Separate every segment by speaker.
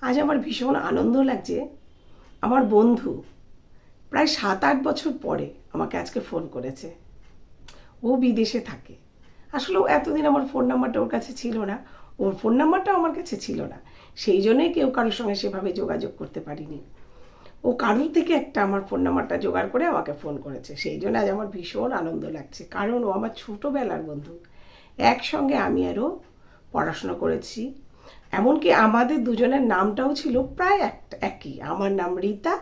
Speaker 1: আজ আমার ভীষণ আনন্দ লাগছে। আমার বন্ধু প্রায় সাত আট বছর পরে আমাকে আজকে ফোন করেছে। ও বিদেশে থাকে। আসলে ও এতদিন আমার ফোন নাম্বারটা ওর কাছে ছিল না। ওর ফোন নাম্বারটা আমার কাছে ছিল না। সেই জন্যই কেউ কারোর সঙ্গে সেভাবে যোগাযোগ করতে পারিনি। ও কারোর থেকে একটা আমার ফোন নাম্বারটা জোগাড় করে আমাকে ফোন করেছে। সেই জন্য আজ আমার ভীষণ আনন্দ লাগছে। কারণ ও আমার ছোটোবেলার বন্ধু। একসঙ্গে আমি আরও পড়াশোনা করেছি। এমনকি আমাদের দুজনের নামটাও ছিল প্রায় একটা একই। আমার নাম রীতা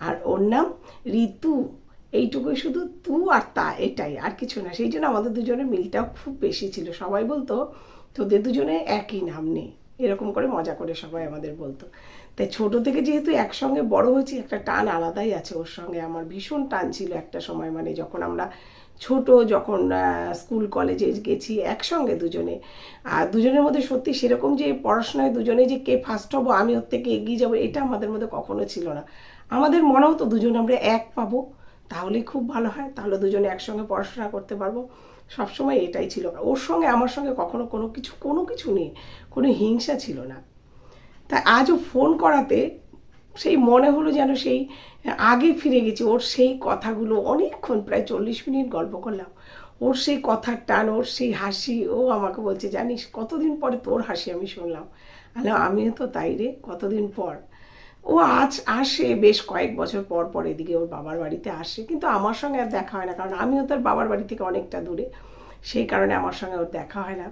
Speaker 1: আর ওর নাম ঋতু। এইটুকুই শুধু তু আর তা, এটাই, আর কিছু না। সেই জন্য আমাদের দুজনের মিলটাও খুব বেশি ছিল। সবাই বলতো, তোদের দুজনে একই নাম নেই। এরকম করে মজা করে সবাই আমাদের বলতো। তাই ছোট থেকে যেহেতু একসঙ্গে বড় হয়েছি, একটা টান আলাদাই আছে। ওর সঙ্গে আমার ভীষণ টান ছিল একটা সময় মানে যখন আমরা ছোট যখন স্কুল কলেজে গেছি একসঙ্গে দুজনে। আর দুজনের মধ্যে সত্যি সেরকম যে পড়াশোনায় দুজনে যে কে ফার্স্ট হব, আমি ওর থেকে এগিয়ে যাব, এটা আমাদের মধ্যে কখনো ছিল না। আমাদের মনে হতো দুজন আমরা এক পাবো তাহলেই খুব ভালো হয়, তাহলে দুজনে একসঙ্গে পড়াশোনা করতে পারব। সবসময় এটাই ছিল। ওর সঙ্গে, আমার সঙ্গে কখনো কোনো কিছু কোনো কিছু নেই, কোনো হিংসা ছিল না। তা আজও ফোন করাতে সেই মনে হলো যেন সেই আগে ফিরে গেছি। ওর সেই কথাগুলো অনেকক্ষণ, প্রায় চল্লিশ মিনিট গল্প করলাম। ওর সেই কথার টান, ওর সেই হাসি, ও আমাকে বলছে, জানিস, কতদিন পরে তোর হাসি আমি শুনলাম? আলো আমিও তো তাই রে, কতদিন পর? ও আজ আসে, বেশ কয়েক বছর পর পর এদিকে ওর বাবার বাড়িতে আসে। কিন্তু আমার সঙ্গে আর দেখা হয় না, কারণ আমিও তার বাবার বাড়ি থেকে অনেকটা দূরে। সেই কারণে আমার সঙ্গে ওর দেখা হয় না।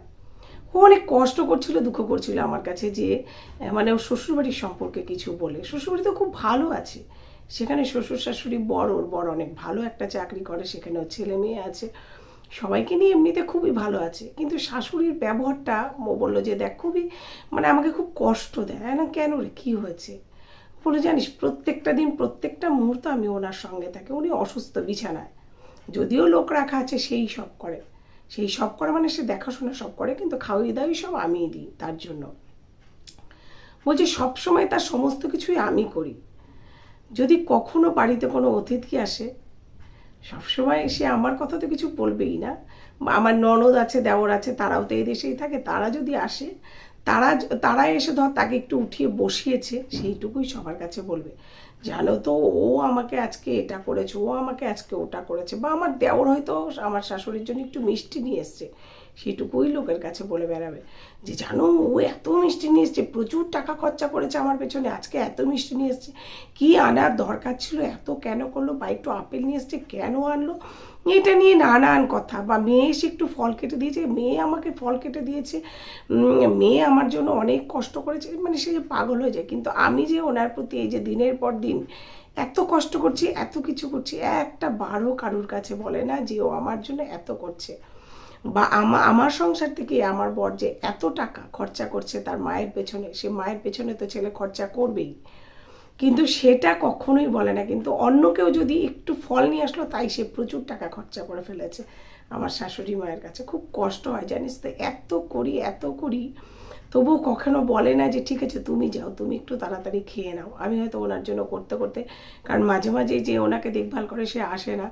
Speaker 1: ও অনেক কষ্ট করছিল, দুঃখ করছিল আমার কাছে যে মানে ওর শ্বশুরবাড়ির সম্পর্কে কিছু বলে। শ্বশুরবাড়ি তো খুব ভালো আছে। সেখানে শ্বশুর শাশুড়ি বড়, ওর বড় অনেক ভালো একটা চাকরি করে, সেখানে ওর ছেলে মেয়ে আছে। সবাইকে নিয়ে এমনিতে খুবই ভালো আছে। কিন্তু শাশুড়ির ব্যবহারটা ও বলল যে, দেখ, খুবই মানে আমাকে খুব কষ্ট দেয়। হ্যাঁ না, কেন রে? কী হয়েছে? বলে জানিস, প্রত্যেকটা দিন, প্রত্যেকটা মুহূর্ত আমি ওনার সঙ্গে থাকি। উনি অসুস্থ বিছানায়। যদিও লোক রাখা আছে, সেই সব করে। সেই সব করে মানে সে দেখাশোনা সব করে, কিন্তু খাওয়াই দাওয়াই সব আমিই দিই তার জন্য। বলছে সবসময় তার সমস্ত কিছুই আমি করি। যদি কখনো বাড়িতে কোনো অতিথি আসে সবসময় সে আমার কথা তো কিছু বলবেই না। আমার ননদ আছে, দেওর আছে, তারাও তো এই দেশেই থাকে, তারা যদি আসে, তারা তারা এসে ধর তাকে একটু উঠিয়ে বসিয়েছে, সেইটুকুই সবার কাছে বলবে। জানো তো, ও আমাকে আজকে এটা করেছে, ও আমাকে আজকে ওটা করেছে, বা আমার দেওর হয়তো আমার শাশুড়ির জন্য একটু মিষ্টি নিয়ে এসছে, সেটুকুই লোকের কাছে বলে বেড়াবে। যে জানো, ও এত মিষ্টি নিয়ে এসছে, প্রচুর টাকা খরচা করেছে আমার পেছনে, আজকে এত মিষ্টি নিয়ে এসছে, কী আনার দরকার ছিল, এত কেন করল, বা একটু আপেল নিয়ে এসছে, কেন আনলো এটা নিয়ে নানান কথা। বা মেয়ে এসে একটু ফল কেটে দিয়েছে, মেয়ে আমাকে ফল কেটে দিয়েছে। মেয়ে আমার জন্য অনেক কষ্ট করেছে মানে সে যে পাগল হয়ে যায়। কিন্তু আমি যে ওনার প্রতি এই যে দিনের পর দিন এত কষ্ট করছি, এত কিছু করছি, একটা বারো কারুর কাছে বলে না যে ও আমার জন্য এত করছে। বা আমা, আমার সংসার থেকে আমার বর যে এত টাকা খরচা করছে তার মায়ের পেছনে, সে মায়ের পেছনে তো ছেলে খরচা করবেই। কিন্তু সেটা কখনোই বলে না। কিন্তু অন্য কেউ যদি একটু ফল নিয়ে আসলো, তাই সে প্রচুর টাকা খরচা করে ফেলেছে আমার শাশুড়ি মায়ের কাছে। খুব কষ্ট হয়, জানিস তো, এত করি এত করি। তবুও কখনো বলে না যে, ঠিক আছে, তুমি যাও, তুমি একটু তাড়াতাড়ি খেয়ে নাও। আমি হয়তো ওনার জন্য করতে করতে, কারণ মাঝে মাঝে যে ওনাকে দেখভাল করে সে আসে না।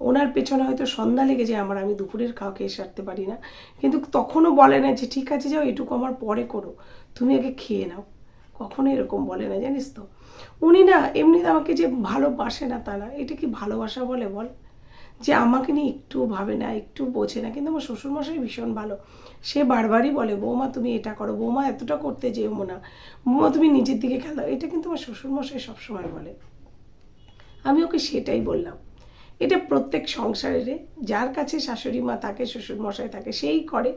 Speaker 1: ওনার পেছনে হয়তো সন্ধ্যা লেগে যায়, আমার আমি দুপুরের খাওয়া খেয়ে সারতে পারি না। কিন্তু তখনও বলে না যে, ঠিক আছে, যাও, এটুকু আমার পরে করো। তুমি আগে খেয়ে নাও। কখনো এরকম বলে না, জানিস তো। উনি না এমনিতে আমাকে যে ভালোবাসে না তা না, এটা কি ভালোবাসা বলে বল? যে আমাকে নিয়ে একটু ভাবে না, একটু বোঝে না। কিন্তু আমার শ্বশুরমশাই ভীষণ ভালো। সে বারবারই বলে, বৌমা, তুমি এটা করো, বৌমা, এতটা করতে যেও না। বৌমা, তুমি নিজের দিকে খেলো এটা কিন্তু আমার শ্বশুরমশাই সবসময় বলে। আমি ওকে সেটাই বললাম। এটা প্রত্যেক সংসারের যার কাছে শাশুড়ি মা থাকে, শ্বশুর মশাই থাকে, সেই করে।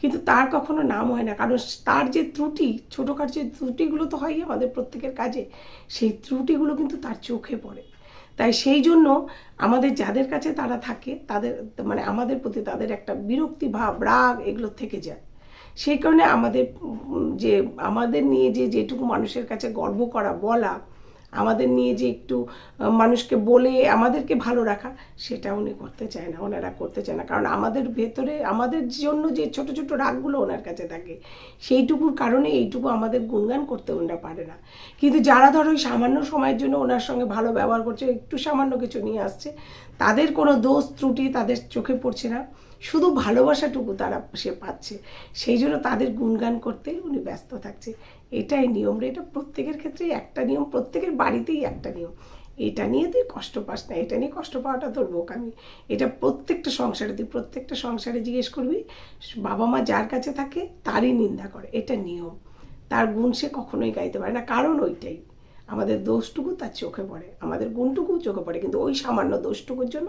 Speaker 1: কিন্তু তার কখনো নাম হয় না। কারণ তার যে ত্রুটি ছোটোখাটো যে ত্রুটিগুলো তো হয়ই আমাদের প্রত্যেকের কাজে, সেই ত্রুটিগুলো কিন্তু তার চোখে পড়ে। তাই সেই জন্য আমাদের যাদের কাছে তারা থাকে, তাদের মানে আমাদের প্রতি তাদের একটা বিরক্তি, ভাব, রাগ এগুলো থেকে যায়। সেই কারণে আমাদের যে আমাদের নিয়ে যে যেটুকু মানুষের কাছে গর্ব করা, বলা আমাদের নিয়ে যে একটু মানুষকে বলে আমাদেরকে ভালো রাখা, সেটা উনি করতে চায় না, ওনারা করতে চায় না। কারণ আমাদের ভেতরে, আমাদের জন্য যে ছোট ছোট রাগগুলো ওনার কাছে থাকে, সেইটুকুর কারণে এইটুকু আমাদের গুণগান করতে ওনারা পারে না। কিন্তু যারা ধরো ওই সামান্য সময়ের জন্য ওনার সঙ্গে ভালো ব্যবহার করছে, একটু সামান্য কিছু নিয়ে আসছে, তাদের কোনো দোষ, ত্রুটি তাদের চোখে পড়ছে না। শুধু ভালোবাসাটুকু তারা সে পাচ্ছে। সেই জন্য তাদের গুণগান করতে উনি ব্যস্ত থাকছে। এটাই নিয়ম রে, এটা প্রত্যেকের ক্ষেত্রেই একটা নিয়ম, প্রত্যেকের বাড়িতেই একটা নিয়ম। এটা নিয়ে তুই কষ্ট পাস না, এটা নিয়ে কষ্ট পাওয়াটা তোর বোকামি। এটা প্রত্যেকটা সংসারে, তুই প্রত্যেকটা সংসারে জিজ্ঞেস করবি, বাবা মা যার কাছে থাকে তারই নিন্দা করে, এটা নিয়ম। তার গুণ সে কখনোই গাইতে পারে না, কারণ ওইটাই। আমাদের দোষটুকু তার চোখে পড়ে, আমাদের গুণটুকু চোখে পড়ে, কিন্তু ওই সামান্য দোষটুকুর জন্য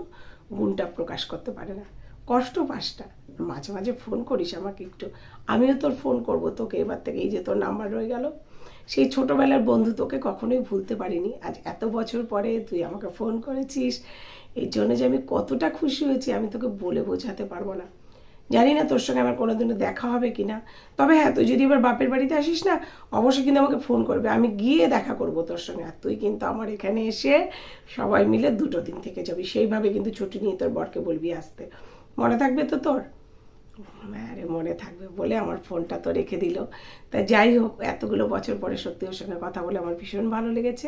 Speaker 1: গুণটা প্রকাশ করতে পারে না। কষ্ট পাসটা মাঝে মাঝে ফোন করিস আমাকে একটু। আমিও তোর ফোন করব তোকে এবার থেকে। এই যে তোর নাম্বার রয়ে গেল। সেই ছোটোবেলার বন্ধু তোকে কখনোই ভুলতে পারিনি। আজ এত বছর পরে তুই আমাকে ফোন করেছিস। এই জন্য যে আমি কতটা খুশি হয়েছি, আমি তোকে বলে বোঝাতে পারব না। জানি না তোর সঙ্গে আমার কোনোদিনও দেখা হবে কি না তবে হ্যাঁ তুই যদি এবার বাপের বাড়িতে আসিস না, অবশ্যই কিন্তু আমাকে ফোন করবে। আমি গিয়ে দেখা করব তোর সঙ্গে। আর তুই কিন্তু আমার এখানে এসে সবাই মিলে দুটো দিন থেকে যাবি। সেইভাবে কিন্তু ছুটি নিয়ে তোর বরকে বলবি আসতে। মনে থাকবে তো তোর? আরে মনে থাকবে বলে আমার ফোনটা তো রেখে দিল। তা যাই হোক এতগুলো বছর পরে সত্যি ওর সঙ্গে কথা বলে আমার ভীষণ ভালো লেগেছে।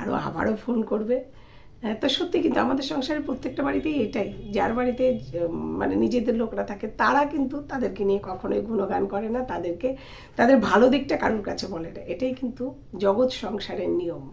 Speaker 1: আরও আবারও ফোন করবে। হ্যাঁ, তো সত্যি কিন্তু আমাদের সংসারের প্রত্যেকটা বাড়িতেই এটাই। যার বাড়িতে মানে নিজেদের লোকরা থাকে তারা কিন্তু তাদেরকে নিয়ে কখনোই গুণগান করে না। তাদেরকে তাদের ভালো দিকটা কারোর কাছে বলে না। এটাই কিন্তু জগৎ সংসারের নিয়ম।